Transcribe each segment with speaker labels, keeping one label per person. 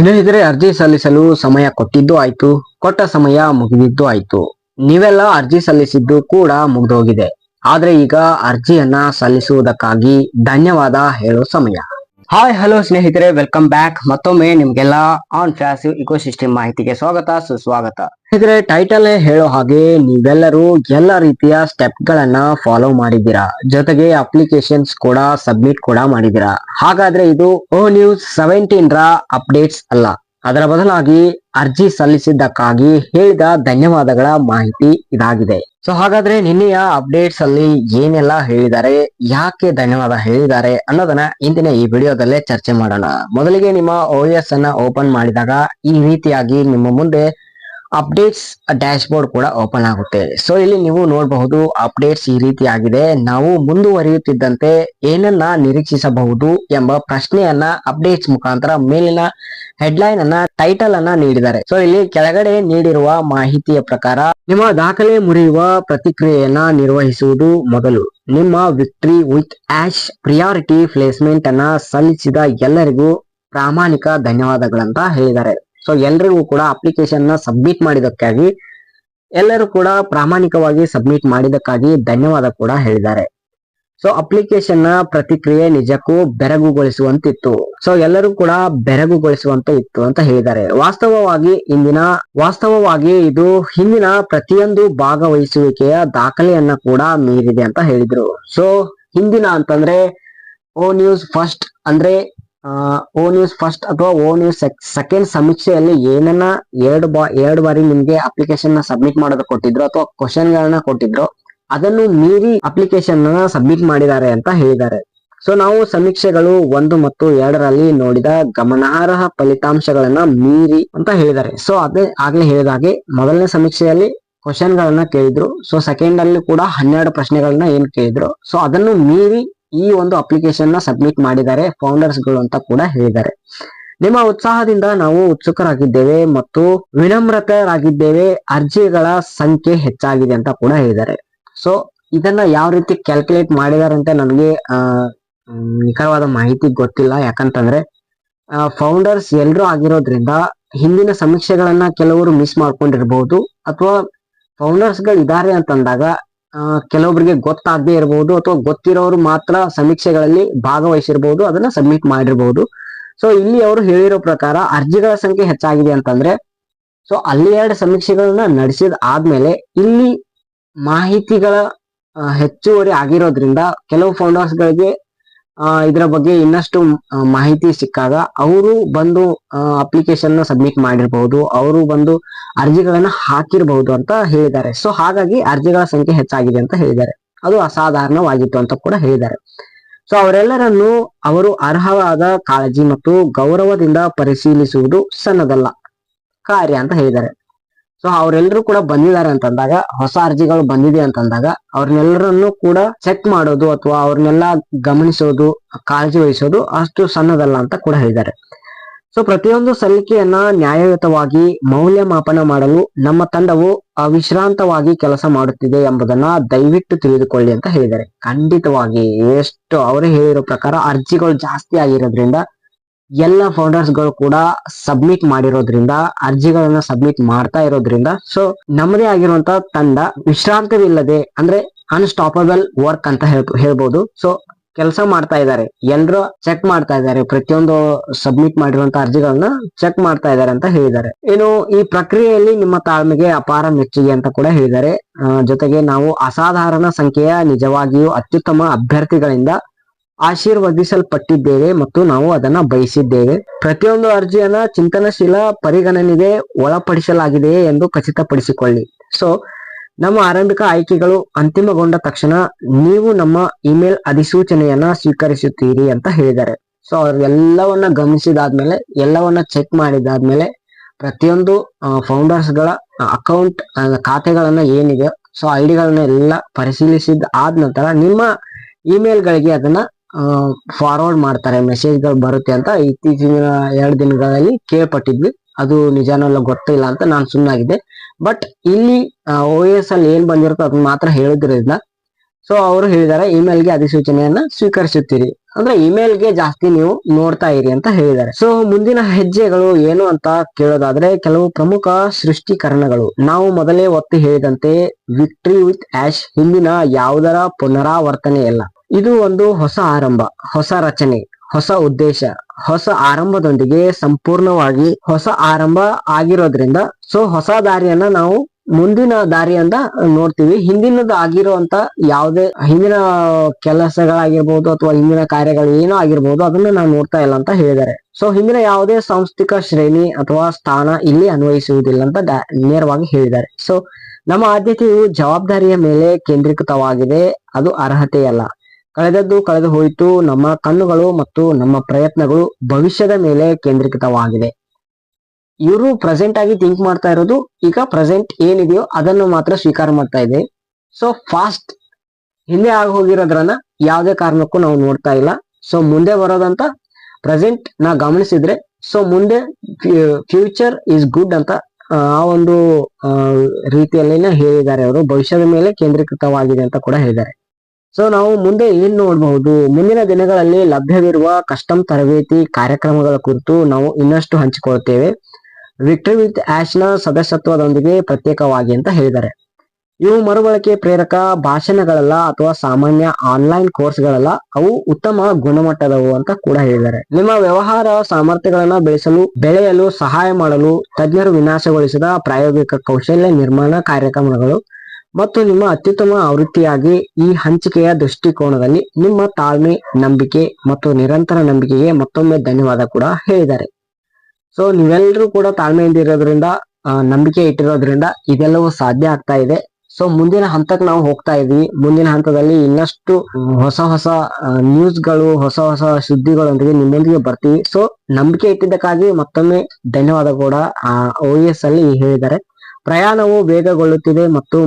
Speaker 1: ಸ್ನೇಹಿತರೆ, ಅರ್ಜಿ ಸಲ್ಲಿಸಲು ಸಮಯ ಕೊಟ್ಟಿದ್ದು ಆಯ್ತು. ಕೊಟ್ಟ ಸಮಯ ಮುಗಿದಿದ್ದು ಆಯ್ತು. ನೀವೆಲ್ಲ ಅರ್ಜಿ ಸಲ್ಲಿಸಿದ್ದು ಕೂಡ ಮುಗಿದೋಗಿದೆ. ಆದ್ರೆ ಈಗ ಅರ್ಜಿಯನ್ನ ಸಲ್ಲಿಸುವುದಕ್ಕಾಗಿ ಧನ್ಯವಾದ ಹೇಳೋ ಸಮಯ. ಹಾಯ್ ಹಲೋ ಸ್ನೇಹಿತರೆ ವೆಲ್ಕಮ್ ಬ್ಯಾಕ್ ಮತ್ತೊಮ್ಮೆ ನಿಮ್ಗೆಲ್ಲ ಆನ್ ಫ್ಯಾಸಿವ್ ಇಕೋಸಿಸ್ಟಮ್ ಮಾಹಿತಿಗೆ ಸ್ವಾಗತ, ಸುಸ್ವಾಗತ. ಸ್ನೇಹಿತರೆ ಟೈಟಲ್ ಹೇಳೋ ಹಾಗೆ ನೀವೆಲ್ಲರೂ ಎಲ್ಲ ರೀತಿಯ ಸ್ಟೆಪ್ ಗಳನ್ನ ಫಾಲೋ ಮಾಡಿದ್ದೀರಾ? ಜೊತೆಗೆ ಅಪ್ಲಿಕೇಶನ್ಸ್ ಕೂಡ ಸಬ್ಮಿಟ್ ಕೂಡ ಮಾಡಿದ್ದೀರಾ? ಹಾಗಾದ್ರೆ ಇದು ಓ ನ್ಯೂಸ್ ಸೆವೆಂಟೀನ್ ರ ಅಪ್ಡೇಟ್ಸ್ ಅಲ್ಲ. ಅದರ ಬದಲಾಗಿ ಅರ್ಜಿ ಸಲ್ಲಿಸಿದ್ದಕ್ಕಾಗಿ ಹೇಳಿದ ಧನ್ಯವಾದಗಳ ಮಾಹಿತಿ ಇದಾಗಿದೆ. ಸೊ ಹಾಗಾದ್ರೆ ನಿನ್ನೆಯ ಅಪ್ಡೇಟ್ಸ್ ಅಲ್ಲಿ ಏನೆಲ್ಲ ಹೇಳಿದ್ದಾರೆ, ಯಾಕೆ ಧನ್ಯವಾದ ಹೇಳಿದ್ದಾರೆ ಅನ್ನೋದನ್ನ ಇಂದಿನ ಈ ವಿಡಿಯೋದಲ್ಲೇ ಚರ್ಚೆ ಮಾಡೋಣ. ಮೊದಲಿಗೆ ನಿಮ್ಮ ಓ ಅನ್ನ ಓಪನ್ ಮಾಡಿದಾಗ ಈ ರೀತಿಯಾಗಿ ನಿಮ್ಮ ಮುಂದೆ ಅಪ್ಡೇಟ್ಸ್ ಡ್ಯಾಶ್ ಬೋರ್ಡ್ ಕೂಡ ಓಪನ್ ಆಗುತ್ತೆ. ಸೊ ಇಲ್ಲಿ ನೀವು ನೋಡಬಹುದು ಅಪ್ಡೇಟ್ಸ್ ಈ ರೀತಿಯಾಗಿದೆ. ನಾವು ಮುಂದುವರಿಯುತ್ತಿದ್ದಂತೆ ಏನನ್ನ ನಿರೀಕ್ಷಿಸಬಹುದು ಎಂಬ ಪ್ರಶ್ನೆಯನ್ನ ಅಪ್ಡೇಟ್ಸ್ ಮುಖಾಂತರ ಮೇಲಿನ ಹೆಡ್ಲೈನ್ ಅನ್ನ ಟೈಟಲ್ ಅನ್ನ ನೀಡಿದ್ದಾರೆ. ಸೊ ಇಲ್ಲಿ ಕೆಳಗಡೆ ನೀಡಿರುವ ಮಾಹಿತಿಯ ಪ್ರಕಾರ, ನಿಮ್ಮ ದಾಖಲೆ ಮುರಿಯುವ ಪ್ರತಿಕ್ರಿಯೆಯನ್ನ ನಿರ್ವಹಿಸುವುದು ಮೊದಲು. ನಿಮ್ಮ victory with Ash priority placement ಅನ್ನ ಸಲ್ಲಿಸಿದ ಎಲ್ಲರಿಗೂ ಪ್ರಾಮಾಣಿಕ ಧನ್ಯವಾದಗಳಂತ ಹೇಳಿದ್ದಾರೆ. ಸೊ ಎಲ್ರಿಗೂ ಕೂಡ ಅಪ್ಲಿಕೇಶನ್ನ ಸಬ್ಮಿಟ್ ಮಾಡಿದಕ್ಕಾಗಿ ಎಲ್ಲರೂ ಕೂಡ ಪ್ರಾಮಾಣಿಕವಾಗಿ ಸಬ್ಮಿಟ್ ಮಾಡಿದಕ್ಕಾಗಿ ಧನ್ಯವಾದ ಕೂಡ ಹೇಳಿದ್ದಾರೆ. ಸೊ ಅಪ್ಲಿಕೇಶನ್ನ ಪ್ರತಿಕ್ರಿಯೆ ನಿಜಕ್ಕೂ ಬೆರಗುಗೊಳಿಸುವಂತಿತ್ತು. ಸೊ ಎಲ್ಲರೂ ಕೂಡ ಬೆರಗುಗೊಳಿಸುವಂತ ಇತ್ತು ಅಂತ ಹೇಳಿದ್ದಾರೆ. ವಾಸ್ತವವಾಗಿ ಇಂದಿನ, ವಾಸ್ತವವಾಗಿ ಇದು ಹಿಂದಿನ ಪ್ರತಿಯೊಂದು ಭಾಗವಹಿಸುವಿಕೆಯ ದಾಖಲೆಯನ್ನ ಕೂಡ ಮೀರಿದೆ ಅಂತ ಹೇಳಿದ್ರು. ಸೊ ಹಿಂದಿನ ಅಂತಂದ್ರೆ ಓ ನ್ಯೂಸ್ ಫಸ್ಟ್ ಅಂದ್ರೆ ಓ ನ್ಯೂಸ್ ಫಸ್ಟ್ ಅಥವಾ ಓ ನ್ಯೂಸ್ ಸೆಕೆಂಡ್ ಸಮೀಕ್ಷೆಯಲ್ಲಿ ಏನನ್ನ ಎರಡು ಬಾ, ಎರಡು ಬಾರಿ ನಿಮ್ಗೆ ಅಪ್ಲಿಕೇಶನ್ನ ಸಬ್ಮಿಟ್ ಮಾಡೋದು ಕೊಟ್ಟಿದ್ರು ಅಥವಾ ಕ್ವಶನ್ ಗಳನ್ನ ಕೊಟ್ಟಿದ್ರು ಅದನ್ನು ಮೀರಿ ಅಪ್ಲಿಕೇಶನ್ನ ಸಬ್ಮಿಟ್ ಮಾಡಿದ್ದಾರೆ ಅಂತ ಹೇಳಿದ್ದಾರೆ. ಸೊ ನಾವು ಸಮೀಕ್ಷೆಗಳು ಒಂದು ಮತ್ತು ಎರಡರಲ್ಲಿ ನೋಡಿದ ಗಮನಾರ್ಹ ಫಲಿತಾಂಶಗಳನ್ನ ಮೀರಿ ಅಂತ ಹೇಳಿದ್ದಾರೆ. ಸೊ ಅದೇ ಆಗ್ಲೇ ಹೇಳಿದ ಹಾಗೆ ಮೊದಲನೇ ಸಮೀಕ್ಷೆಯಲ್ಲಿ ಕ್ವಶನ್ ಗಳನ್ನ ಕೇಳಿದ್ರು. ಸೊ ಸೆಕೆಂಡ್ ಅಲ್ಲಿ ಕೂಡ ಹನ್ನೆರಡು ಪ್ರಶ್ನೆಗಳನ್ನ ಏನ್ ಕೇಳಿದ್ರು. ಸೊ ಅದನ್ನು ಮೀರಿ ಈ ಒಂದು ಅಪ್ಲಿಕೇಶನ್ನ ಸಬ್ಮಿಟ್ ಮಾಡಿದ್ದಾರೆ ಫೌಂಡರ್ಸ್ಗಳು ಅಂತ ಕೂಡ ಹೇಳಿದ್ದಾರೆ. ನಿಮ್ಮ ಉತ್ಸಾಹದಿಂದ ನಾವು ಉತ್ಸುಕರಾಗಿದ್ದೇವೆ ಮತ್ತು ವಿನಮ್ರತರಾಗಿದ್ದೇವೆ. ಅರ್ಜಿಗಳ ಸಂಖ್ಯೆ ಹೆಚ್ಚಾಗಿದೆ ಅಂತ ಕೂಡ ಹೇಳಿದ್ದಾರೆ. ಸೊ ಇದನ್ನ ಯಾವ ರೀತಿ ಕ್ಯಾಲ್ಕುಲೇಟ್ ಮಾಡಿದಾರೆ ಅಂತ ನನಗೆ ನಿಖರವಾದ ಮಾಹಿತಿ ಗೊತ್ತಿಲ್ಲ. ಯಾಕಂತಂದ್ರೆ ಫೌಂಡರ್ಸ್ ಎಲ್ಲರೂ ಆಗಿರೋದ್ರಿಂದ ಹಿಂದಿನ ಸಮೀಕ್ಷೆಗಳನ್ನ ಕೆಲವರು ಮಿಸ್ ಮಾಡ್ಕೊಂಡಿರ್ಬಹುದು ಅಥವಾ ಫೌಂಡರ್ಸ್ಗಳು ಇದಾರೆ ಅಂತಂದಾಗ ಕೆಲವೊಬ್ಬರಿಗೆ ಗೊತ್ತಾಗದೇ ಇರಬಹುದು ಅಥವಾ ಗೊತ್ತಿರೋರು ಮಾತ್ರ ಸಮೀಕ್ಷೆಗಳಲ್ಲಿ ಭಾಗವಹಿಸಿರ್ಬಹುದು ಅದನ್ನ ಸಬ್ಮಿಟ್ ಮಾಡಿರ್ಬಹುದು ಸೊ ಇಲ್ಲಿ ಅವರು ಹೇಳಿರೋ ಪ್ರಕಾರ ಅರ್ಜಿಗಳ ಸಂಖ್ಯೆ ಹೆಚ್ಚಾಗಿದೆ ಅಂತಂದ್ರೆ ಸೊ ಅಲ್ಲಿ ಎರಡು ಸಮೀಕ್ಷೆಗಳನ್ನ ನಡೆಸಿದ ಆದ್ಮೇಲೆ ಇಲ್ಲಿ ಮಾಹಿತಿಗಳ ಹೆಚ್ಚುವರಿ ಆಗಿರೋದ್ರಿಂದ ಕೆಲವು ಫೌಂಡರ್ಸ್ ಗಳಿಗೆ ಇದರ ಬಗ್ಗೆ ಇನ್ನಷ್ಟು ಮಾಹಿತಿ ಸಿಕ್ಕಾಗ ಅವರು ಬಂದು ಅಪ್ಲಿಕೇಶನ್ ಸಬ್ಮಿಟ್ ಮಾಡಿರಬಹುದು ಅವರು ಬಂದು ಅರ್ಜಿಗಳನ್ನ ಹಾಕಿರಬಹುದು ಅಂತ ಹೇಳಿದ್ದಾರೆ. ಸೊ ಹಾಗಾಗಿ ಅರ್ಜಿಗಳ ಸಂಖ್ಯೆ ಹೆಚ್ಚಾಗಿದೆ ಅಂತ ಹೇಳಿದ್ದಾರೆ. ಅದು ಅಸಾಧಾರಣವಾಗಿತ್ತು ಅಂತ ಕೂಡ ಹೇಳಿದ್ದಾರೆ. ಸೊ ಅವರೆಲ್ಲರನ್ನು ಅವರು ಅರ್ಹವಾದ ಕಾಳಜಿ ಮತ್ತು ಗೌರವದಿಂದ ಪರಿಶೀಲಿಸುವುದು ಸಣ್ಣದಲ್ಲ, ಕಾರ್ಯ ಅಂತ ಹೇಳಿದ್ದಾರೆ. ಸೊ ಅವರೆಲ್ಲರೂ ಕೂಡ ಬಂದಿದ್ದಾರೆ ಅಂತಂದಾಗ, ಹೊಸ ಅರ್ಜಿಗಳು ಬಂದಿದೆ ಅಂತಂದಾಗ ಅವ್ರನ್ನೆಲ್ಲರನ್ನು ಕೂಡ ಚೆಕ್ ಮಾಡೋದು ಅಥವಾ ಅವ್ರನ್ನೆಲ್ಲ ಗಮನಿಸೋದು, ಕಾಳಜಿ ವಹಿಸೋದು ಅಷ್ಟು ಸಣ್ಣದಲ್ಲ ಅಂತ ಕೂಡ ಹೇಳಿದ್ದಾರೆ. ಸೊ ಪ್ರತಿಯೊಂದು ಸಲ್ಲಿಕೆಯನ್ನ ನ್ಯಾಯಯುತವಾಗಿ ಮೌಲ್ಯಮಾಪನ ಮಾಡಲು ನಮ್ಮ ತಂಡವು ಅವಿಶ್ರಾಂತವಾಗಿ ಕೆಲಸ ಮಾಡುತ್ತಿದೆ ಎಂಬುದನ್ನ ದಯವಿಟ್ಟು ತಿಳಿದುಕೊಳ್ಳಿ ಅಂತ ಹೇಳಿದ್ದಾರೆ. ಖಂಡಿತವಾಗಿ, ಎಷ್ಟು, ಅವರು ಹೇಳಿರೋ ಪ್ರಕಾರ ಅರ್ಜಿಗಳು ಜಾಸ್ತಿ ಆಗಿರೋದ್ರಿಂದ ಎಲ್ಲ ಫೌಂಡರ್ಸ್ಗಳು ಕೂಡ ಸಬ್ಮಿಟ್ ಮಾಡಿರೋದ್ರಿಂದ, ಅರ್ಜಿಗಳನ್ನ ಸಬ್ಮಿಟ್ ಮಾಡ್ತಾ ಇರೋದ್ರಿಂದ ಸೊ ನಮ್ಮದೇ ಆಗಿರುವಂತ ತಂಡ ವಿಶ್ರಾಂತವಿಲ್ಲದೆ ಅಂದ್ರೆ ಅನ್ಸ್ಟಾಪಬಲ್ ವರ್ಕ್ ಅಂತ ಹೇಳ್, ಹೇಳ್ಬೋದು. ಸೊ ಕೆಲಸ ಮಾಡ್ತಾ ಇದ್ದಾರೆ ಎಲ್ಲರೂ ಚೆಕ್ ಮಾಡ್ತಾ ಇದ್ದಾರೆ ಪ್ರತಿಯೊಂದು ಸಬ್ಮಿಟ್ ಮಾಡಿರುವಂತ ಅರ್ಜಿಗಳನ್ನ ಚೆಕ್ ಮಾಡ್ತಾ ಇದ್ದಾರೆ ಅಂತ ಹೇಳಿದ್ದಾರೆ. ಏನು ಈ ಪ್ರಕ್ರಿಯೆಯಲ್ಲಿ ನಿಮ್ಮ ತಾಳ್ಮೆಗೆ ಅಪಾರ ಮೆಚ್ಚುಗೆ ಅಂತ ಕೂಡ ಹೇಳಿದ್ದಾರೆ. ಜೊತೆಗೆ ನಾವು ಅಸಾಧಾರಣ ಸಂಖ್ಯೆಯ ನಿಜವಾಗಿಯೂ ಅತ್ಯುತ್ತಮ ಅಭ್ಯರ್ಥಿಗಳಿಂದ ಆಶೀರ್ವದಿಸಲ್ಪಟ್ಟಿದ್ದೇವೆ ಮತ್ತು ನಾವು ಅದನ್ನ ಬಯಸಿದ್ದೇವೆ. ಪ್ರತಿಯೊಂದು ಅರ್ಜಿಯನ್ನ ಚಿಂತನಶೀಲ ಪರಿಗಣನೆಗೆ ಒಳಪಡಿಸಲಾಗಿದೆಯೇ ಎಂದು ಖಚಿತಪಡಿಸಿಕೊಳ್ಳಿ. ಸೊ ನಮ್ಮ ಆರಂಭಿಕ ಆಯ್ಕೆಗಳು ಅಂತಿಮಗೊಂಡ ತಕ್ಷಣ ನೀವು ನಮ್ಮ ಇಮೇಲ್ ಅಧಿಸೂಚನೆಯನ್ನ ಸ್ವೀಕರಿಸುತ್ತೀರಿ ಅಂತ ಹೇಳಿದ್ದಾರೆ. ಸೊ ಅವ್ರು ಎಲ್ಲವನ್ನ ಗಮನಿಸಿದಾದ್ಮೇಲೆ, ಎಲ್ಲವನ್ನ ಚೆಕ್ ಮಾಡಿದಾದ್ಮೇಲೆ ಪ್ರತಿಯೊಂದು ಫೌಂಡರ್ಸ್ಗಳ ಅಕೌಂಟ್ ಖಾತೆಗಳನ್ನ ಏನಿದೆ, ಸೊ ಐ ಡಿಗಳನ್ನ ಎಲ್ಲ ಪರಿಶೀಲಿಸಿದ ಆದ ನಂತರ ನಿಮ್ಮ ಇಮೇಲ್ ಗಳಿಗೆ ಅದನ್ನ ಫಾರ್ವರ್ಡ್ ಮಾಡ್ತಾರೆ ಮೆಸೇಜ್ಗಳು ಬರುತ್ತೆ ಅಂತ ಇತ್ತೀಚಿನ ಎರಡು ದಿನಗಳಲ್ಲಿ ಕೇಳ್ಪಟ್ಟಿದ್ವಿ. ಅದು ನಿಜಾನೆಲ್ಲ ಗೊತ್ತಿಲ್ಲ ಅಂತ ನಾನು ಸುಮ್ಮನಾಗಿದ್ದೆ ಬಟ್ ಇಲ್ಲಿ ಓ ಎಸ್ ಅಲ್ಲಿ ಏನ್ ಬಂದಿರುತ್ತೋ ಅದನ್ನ ಮಾತ್ರ ಹೇಳಿದ್ರಿಂದ ಸೊ ಅವರು ಹೇಳಿದ್ದಾರೆ ಇಮೇಲ್ಗೆ ಅಧಿಸೂಚನೆಯನ್ನ ಸ್ವೀಕರಿಸುತ್ತೀರಿ. ಅಂದ್ರೆ ಇಮೇಲ್ಗೆ ಜಾಸ್ತಿ ನೀವು ನೋಡ್ತಾ ಇರಿ ಅಂತ ಹೇಳಿದ್ದಾರೆ ಸೊ ಮುಂದಿನ ಹೆಜ್ಜೆಗಳು ಏನು ಅಂತ ಕೇಳೋದಾದ್ರೆ, ಕೆಲವು ಪ್ರಮುಖ ಸೃಷ್ಟೀಕರಣಗಳು. ನಾವು ಮೊದಲೇ ಒತ್ತಿ ಹೇಳಿದಂತೆ ವಿಕ್ಟ್ರಿ ವಿತ್ ಆಶ್ ಹಿಂದಿನ ಯಾವುದರ ಪುನರಾವರ್ತನೆ ಇಲ್ಲ. ಇದು ಒಂದು ಹೊಸ ಆರಂಭ, ಹೊಸ ರಚನೆ, ಹೊಸ ಉದ್ದೇಶ, ಹೊಸ ಆರಂಭದೊಂದಿಗೆ ಸಂಪೂರ್ಣವಾಗಿ ಹೊಸ ಆರಂಭ ಆಗಿರೋದ್ರಿಂದ ಸೊ ಹೊಸ ದಾರಿಯನ್ನ ನಾವು ಮುಂದಿನ ದಾರಿಯಿಂದ ನೋಡ್ತೀವಿ. ಹಿಂದಿನದು ಆಗಿರುವಂತ ಯಾವುದೇ, ಹಿಂದಿನ ಕೆಲಸಗಳಾಗಿರ್ಬೋದು ಅಥವಾ ಹಿಂದಿನ ಕಾರ್ಯಗಳು ಏನೋ ಆಗಿರ್ಬೋದು, ಅದನ್ನ ನಾವು ನೋಡ್ತಾ ಇಲ್ಲ ಅಂತ ಹೇಳಿದ್ದಾರೆ. ಸೊ ಹಿಂದಿನ ಯಾವುದೇ ಸಾಂಸ್ಥಿಕ ಶ್ರೇಣಿ ಅಥವಾ ಸ್ಥಾನ ಇಲ್ಲಿ ಅನ್ವಯಿಸುವುದಿಲ್ಲ ಅಂತ ನೇರವಾಗಿ ಹೇಳಿದ್ದಾರೆ. ಸೊ ನಮ್ಮ ಆದ್ಯತೆಯು ಜವಾಬ್ದಾರಿಯ ಮೇಲೆ ಕೇಂದ್ರೀಕೃತವಾಗಿದೆ, ಅದು ಅರ್ಹತೆಯಲ್ಲ. ಕಳೆದದ್ದು ಕಳೆದು ಹೋಯಿತು. ನಮ್ಮ ಕಣ್ಣುಗಳು ಮತ್ತು ನಮ್ಮ ಪ್ರಯತ್ನಗಳು ಭವಿಷ್ಯದ ಮೇಲೆ ಕೇಂದ್ರೀಕೃತವಾಗಿದೆ. ಇವರು ಪ್ರೆಸೆಂಟ್ ಆಗಿ ಥಿಂಕ್ ಮಾಡ್ತಾ ಇರೋದು, ಈಗ ಪ್ರೆಸೆಂಟ್ ಏನಿದೆಯೋ ಅದನ್ನು ಮಾತ್ರ ಸ್ವೀಕಾರ ಮಾಡ್ತಾ ಇದೆ. ಸೊ ಫಾಸ್ಟ್ ಹಿಂದೆ ಆಗಿ ಹೋಗಿರೋದ್ರನ್ನ ಯಾವುದೇ ಕಾರಣಕ್ಕೂ ನಾವು ನೋಡ್ತಾ ಇಲ್ಲ. ಸೊ ಮುಂದೆ ಬರೋದಂತ ಪ್ರೆಸೆಂಟ್ ನಾ ಗಮನಿಸಿದ್ರೆ ಸೊ ಮುಂದೆ ಫ್ಯೂಚರ್ ಇಸ್ ಗುಡ್ ಅಂತ, ಆ ಒಂದು ರೀತಿಯಲ್ಲಿನ ಹೇಳಿದ್ದಾರೆ ಅವರು. ಭವಿಷ್ಯದ ಮೇಲೆ ಕೇಂದ್ರೀಕೃತವಾಗಿದೆ ಅಂತ ಕೂಡ ಹೇಳಿದ್ದಾರೆ. ಸೊ ನಾವು ಮುಂದೆ ಏನ್ ನೋಡಬಹುದು? ಮುಂದಿನ ದಿನಗಳಲ್ಲಿ ಲಭ್ಯವಿರುವ ಕಸ್ಟಮ್ ತರಬೇತಿ ಕಾರ್ಯಕ್ರಮಗಳ ಕುರಿತು ನಾವು ಇನ್ನಷ್ಟು ಹಂಚಿಕೊಳ್ಳುತ್ತೇವೆ. ವಿಕ್ಟರಿ ವಿತ್ ಆಶ್ನ ಸದಸ್ಯತ್ವದೊಂದಿಗೆ ಪ್ರತ್ಯೇಕವಾಗಿ ಅಂತ ಹೇಳಿದ್ದಾರೆ. ಇವು ಮರುಬಳಕೆ ಪ್ರೇರಕ ಭಾಷಣಗಳಲ್ಲ ಅಥವಾ ಸಾಮಾನ್ಯ ಆನ್ಲೈನ್ ಕೋರ್ಸ್ಗಳಲ್ಲ ಅವು ಉತ್ತಮ ಗುಣಮಟ್ಟದವು ಅಂತ ಕೂಡ ಹೇಳಿದ್ದಾರೆ. ನಿಮ್ಮ ವ್ಯವಹಾರ ಸಾಮರ್ಥ್ಯಗಳನ್ನ ಬೆಳೆಸಲು, ಬೆಳೆಯಲು ಸಹಾಯ ಮಾಡಲು, ತಜ್ಞರು ವಿನಾಶಗೊಳಿಸಿದ ಪ್ರಾಯೋಗಿಕ ಕೌಶಲ್ಯ ನಿರ್ಮಾಣ ಕಾರ್ಯಕ್ರಮಗಳು ಮತ್ತು ನಿಮ್ಮ ಅತ್ಯುತ್ತಮ ಆವೃತ್ತಿಯಾಗಿ ಈ ಹಂಚಿಕೆಯ ದೃಷ್ಟಿಕೋನದಲ್ಲಿ ನಿಮ್ಮ ತಾಳ್ಮೆ, ನಂಬಿಕೆ ಮತ್ತು ನಿರಂತರ ನಂಬಿಕೆಗೆ ಮತ್ತೊಮ್ಮೆ ಧನ್ಯವಾದ ಕೂಡ ಹೇಳಿದ್ದಾರೆ. ಸೊ ನೀವೆಲ್ಲರೂ ಕೂಡ ತಾಳ್ಮೆಯಿಂದ ಇರೋದ್ರಿಂದ ನಂಬಿಕೆ ಇಟ್ಟಿರೋದ್ರಿಂದ ಇದೆಲ್ಲವೂ ಸಾಧ್ಯ ಆಗ್ತಾ ಇದೆ. ಸೊ ಮುಂದಿನ ಹಂತಕ್ಕೆ ನಾವು ಹೋಗ್ತಾ ಇದೀವಿ. ಮುಂದಿನ ಹಂತದಲ್ಲಿ ಇನ್ನಷ್ಟು ಹೊಸ ಹೊಸ ಹೊಸ ನ್ಯೂಸ್ಗಳು ಹೊಸ ಹೊಸ ಸುದ್ದಿಗಳೊಂದಿಗೆ ನಿಮ್ಮೊಂದಿಗೆ ಬರ್ತೀವಿ. ಸೊ ನಂಬಿಕೆ ಇಟ್ಟಿದ್ದಕ್ಕಾಗಿ ಮತ್ತೊಮ್ಮೆ ಧನ್ಯವಾದ ಕೂಡ ಓ ಎಸ್ ಅಲ್ಲಿ ಹೇಳಿದ್ದಾರೆ. ಪ್ರಯಾಣವು ವೇಗಗೊಳ್ಳುತ್ತಿದೆ ಮತ್ತು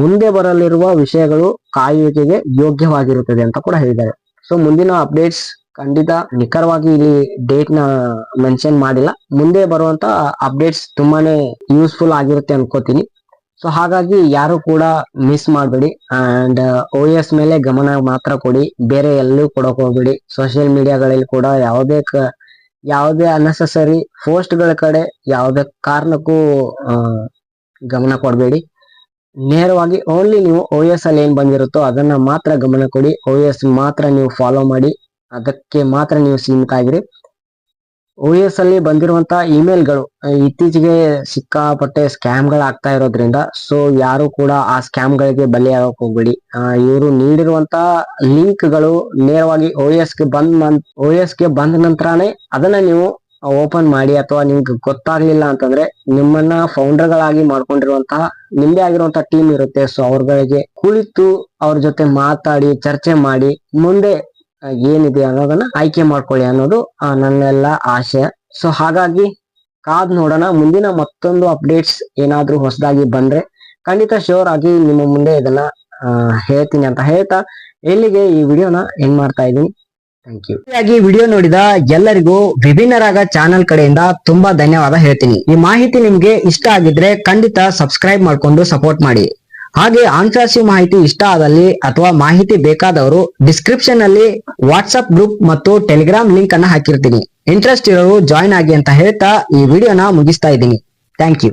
Speaker 1: ಮುಂದೆ ಬರಲಿರುವ ವಿಷಯಗಳು ಕಾಯುವಿಕೆಗೆ ಯೋಗ್ಯವಾಗಿರುತ್ತದೆ ಅಂತ ಕೂಡ ಹೇಳಿದ್ದಾರೆ. ಸೊ ಮುಂದಿನ ಅಪ್ಡೇಟ್ಸ್ ಖಂಡಿತ ನಿಖರವಾಗಿ ಇಲ್ಲಿ ಡೇಟ್ನ ಮೆನ್ಷನ್ ಮಾಡಿಲ್ಲ. ಮುಂದೆ ಬರುವಂತ ಅಪ್ಡೇಟ್ಸ್ ತುಂಬಾನೇ ಯೂಸ್ಫುಲ್ ಆಗಿರುತ್ತೆ ಅನ್ಕೋತೀನಿ. ಸೊ ಹಾಗಾಗಿ ಯಾರು ಕೂಡ ಮಿಸ್ ಮಾಡಬೇಡಿ ಅಂಡ್ ಓ ಎಸ್ ಮೇಲೆ ಗಮನ ಮಾತ್ರ ಕೊಡಿ. ಬೇರೆ ಎಲ್ಲೂ ಕೊಡಕ್ ಹೋಗ್ಬೇಡಿ. ಸೋಷಿಯಲ್ ಮೀಡಿಯಾಗಳಲ್ಲಿ ಕೂಡ ಯಾವುದೇ ಯಾವುದೇ ಅನ್ನೆಸೆಸರಿ ಗಳ ಕಡೆ ಯಾವುದೇ ಕಾರಣಕ್ಕೂ ಗಮನ ಕೊಡಬೇಡಿ. ನೇರವಾಗಿ ಓನ್ಲಿ ನೀವು ಓ ಎಸ್ ಅಲ್ಲಿ ಏನ್ ಬಂದಿರುತ್ತೋ ಅದನ್ನ ಮಾತ್ರ ಗಮನ ಕೊಡಿ. ಓ ಎಸ್ ಮಾತ್ರ ನೀವು ಫಾಲೋ ಮಾಡಿ. ಅದಕ್ಕೆ ಮಾತ್ರ ನೀವು ಸೀಮಿತ ಆಗಿರಿ. ಓ ಎಸ್ ಅಲ್ಲಿ ಬಂದಿರುವಂತ ಇಮೇಲ್ಗಳು ಇತ್ತೀಚೆಗೆ ಸಿಕ್ಕಾಪಟ್ಟೆ ಸ್ಕ್ಯಾಮ್ಗಳು ಆಗ್ತಾ ಇರೋದ್ರಿಂದ ಸೊ ಯಾರು ಕೂಡ ಆ ಸ್ಕ್ಯಾಮ್ಗಳಿಗೆ ಬಲಿಯಾಗಕ್ಕೆ ಹೋಗ್ಬೇಡಿ. ಇವರು ನೀಡಿರುವಂತ ಲಿಂಕ್ಗಳು ನೇರವಾಗಿ ಓ ಎಸ್ಗೆ ಬಂದ್ ಓ ಎಸ್ಗೆ ಬಂದ ನಂತರನೇ ಅದನ್ನ ನೀವು ಓಪನ್ ಮಾಡಿ ಅಥವಾ ನಿಮ್ಗೆ ಗೊತ್ತಾಗ್ಲಿಲ್ಲ ಅಂತಂದ್ರೆ ನಿಮ್ಮನ್ನ ಫೌಂಡರ್ ಗಳಾಗಿ ಮಾಡ್ಕೊಂಡಿರುವಂತಹ, ನಿಮ್ದೇ ಆಗಿರುವಂತಹ ಟೀಮ್ ಇರುತ್ತೆ. ಸೊ ಅವ್ರಗಳಿಗೆ ಕುಳಿತು ಅವ್ರ ಜೊತೆ ಮಾತಾಡಿ, ಚರ್ಚೆ ಮಾಡಿ, ಮುಂದೆ ಏನಿದೆ ಅನ್ನೋದನ್ನ ಆಯ್ಕೆ ಮಾಡ್ಕೊಳ್ಳಿ ಅನ್ನೋದು ನನ್ನೆಲ್ಲ ಆಶಯ ಸೊ ಹಾಗಾಗಿ ಕಾದ್ ನೋಡೋಣ. ಮುಂದಿನ ಮತ್ತೊಂದು ಅಪ್ಡೇಟ್ಸ್ ಏನಾದ್ರೂ ಹೊಸದಾಗಿ ಬಂದ್ರೆ ಖಂಡಿತ ಶೋರ್ ಆಗಿ ನಿಮ್ಮ ಮುಂದೆ ಇದನ್ನ ಹೇಳ್ತೀನಿ ಅಂತ ಹೇಳ್ತಾ ಎಲ್ಲಿಗೆ ಈ ವಿಡಿಯೋನ ಎಂಡ್ ಮಾಡ್ತಾ ಇದೀನಿ ಥ್ಯಾಂಕ್ ವಿಡಿಯೋ ನೋಡಿದ ಎಲ್ಲರಿಗೂ ವಿಭಿನ್ನರಾಗ ಚಾನೆಲ್ ಕಡೆಯಿಂದ ತುಂಬಾ ಧನ್ಯವಾದ ಹೇಳ್ತೀನಿ. ಈ ಮಾಹಿತಿ ನಿಮ್ಗೆ ಇಷ್ಟ ಆಗಿದ್ರೆ ಖಂಡಿತ ಸಬ್ಸ್ಕ್ರೈಬ್ ಮಾಡ್ಕೊಂಡು ಸಪೋರ್ಟ್ ಮಾಡಿ. ಹಾಗೆ ಆನ್ಸರ್ಸಿವ್ ಮಾಹಿತಿ ಇಷ್ಟ ಆದಲ್ಲಿ ಅಥವಾ ಮಾಹಿತಿ ಬೇಕಾದವರು ಡಿಸ್ಕ್ರಿಪ್ಷನ್ ಅಲ್ಲಿ ವಾಟ್ಸ್ಆಪ್ ಗ್ರೂಪ್ ಮತ್ತು ಟೆಲಿಗ್ರಾಮ್ ಲಿಂಕ್ ಅನ್ನ ಹಾಕಿರ್ತೀನಿ. ಇಂಟ್ರೆಸ್ಟ್ ಇರೋರು ಜಾಯಿನ್ ಆಗಿ ಅಂತ ಹೇಳ್ತಾ ಈ ವಿಡಿಯೋನ ಮುಗಿಸ್ತಾ ಇದ್ದೀನಿ. Thank you